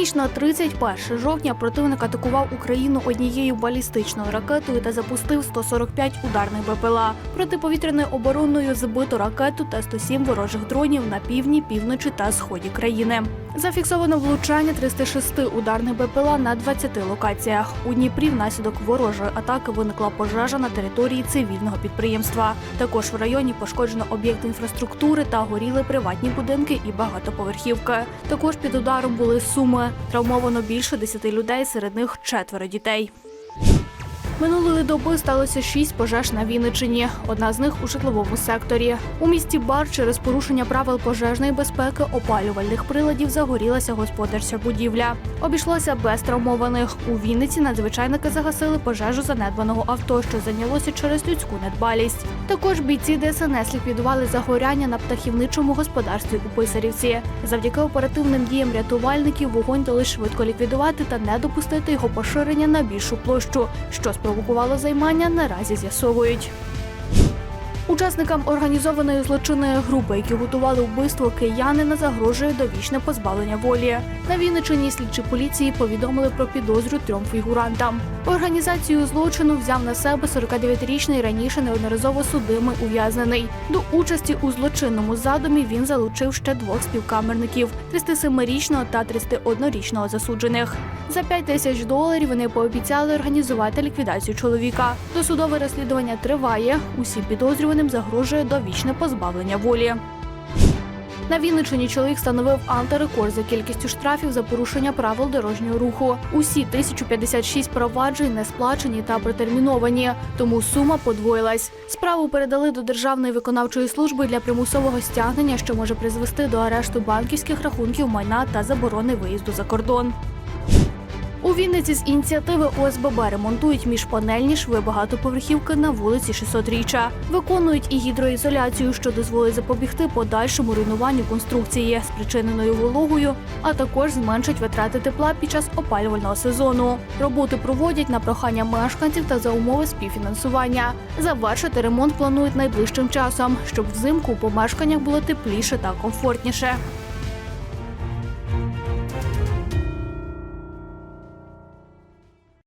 ніч на 31 жовтня противник атакував Україну однією балістичною ракетою та запустив 145 ударних БПЛА. Протиповітряною обороною збито ракету та 107 ворожих дронів на півдні, півночі та сході країни. Зафіксовано влучання 306 ударних БПЛА на 20 локаціях. У Дніпрі внаслідок ворожої атаки виникла пожежа на території цивільного підприємства. Також в районі пошкоджено об'єкти інфраструктури та горіли приватні будинки і багатоповерхівки. Також під ударом були суми. Травмовано більше 10 людей, серед них четверо дітей. Минулої доби сталося шість пожеж на Вінничині. Одна з них у житловому секторі. У місті Бар через порушення правил пожежної безпеки опалювальних приладів загорілася господарча будівля. Обійшлося без травмованих. У Вінниці надзвичайники загасили пожежу занедбаного авто, що зайнялося через людську недбалість. Також бійці ДСНС ліквідували загоряння на птахівничому господарстві у Писарівці. Завдяки оперативним діям рятувальників вогонь дали швидко ліквідувати та не допустити його поширення на більшу площу, що спровокувало займання, наразі з'ясовують. Учасникам організованої злочинної групи, які готували вбивство киянина, загрожує довічне позбавлення волі. На Вінничині слідчі поліції повідомили про підозрю трьом фігурантам. Організацію злочину взяв на себе 49-річний раніше неодноразово судимий ув'язнений. До участі у злочинному задумі він залучив ще двох співкамерників: 37-річного та 31-річного засуджених. За 5 тисяч доларів вони пообіцяли організувати ліквідацію чоловіка. Досудове розслідування триває. Усім підозрюваним загрожує довічне позбавлення волі. На Вінниччині чоловік встановив антирекорд за кількістю штрафів за порушення правил дорожнього руху. Усі 1056 проваджень не сплачені та протерміновані, тому сума подвоїлась. Справу передали до Державної виконавчої служби для примусового стягнення, що може призвести до арешту банківських рахунків майна та заборони виїзду за кордон. Вінниці з ініціативи ОСББ ремонтують міжпанельні шви багатоповерхівки на вулиці 600-річчя. Виконують і гідроізоляцію, що дозволить запобігти подальшому руйнуванню конструкції, спричиненою вологою, а також зменшить витрати тепла під час опалювального сезону. Роботи проводять на прохання мешканців та за умови співфінансування. Завершити ремонт планують найближчим часом, щоб взимку у помешканнях було тепліше та комфортніше.